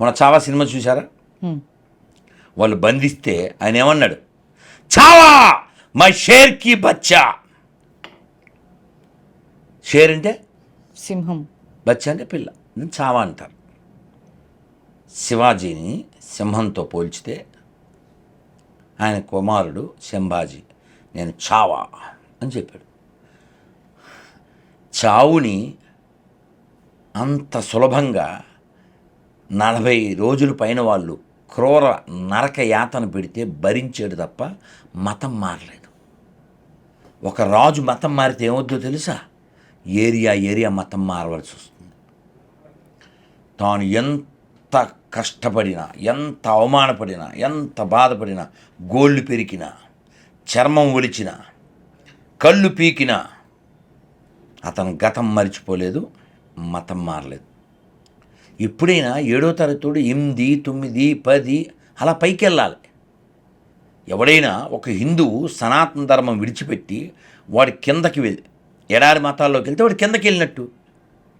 మన చావా సినిమా చూసారా. వాళ్ళు బంధిస్తే ఆయన ఏమన్నాడు? Chhaava my షేర్కి Bachcha. షేర్ అంటే? సింహం. బచ్చా అంటే పిల్ల. చావా అంటారు. శివాజీని సింహంతో పోల్చితే ఆయన కుమారుడు శంభాజీ నేను చావా అని చెప్పాడు. చావుని అంత సులభంగా నలభై రోజుల పైన వాళ్ళు క్రూర నరక యాతన పెడితే భరించాడు తప్ప మతం మారలేదు. ఒక రాజు మతం మారితే ఏమొద్దో తెలుసా? ఏరియా ఏరియా మతం మారవలసి వస్తుంది. తాను ఎంత కష్టపడినా ఎంత అవమానపడినా ఎంత బాధపడినా గోళ్ళు పెరికినా చర్మం ఒలిచినా కళ్ళు పీకినా అతను గతం మరిచిపోలేదు మతం మారలేదు. ఎప్పుడైనా ఏడో తరగతి ఎనిమిది తొమ్మిది పది అలా పైకి వెళ్ళాలి ఎవడైనా ఒక హిందువు సనాతన ధర్మం విడిచిపెట్టి వాడి కిందకి వెళ్ళి ఎడారి మతాల్లోకి వెళ్తే వాడు కిందకి వెళ్ళినట్టు.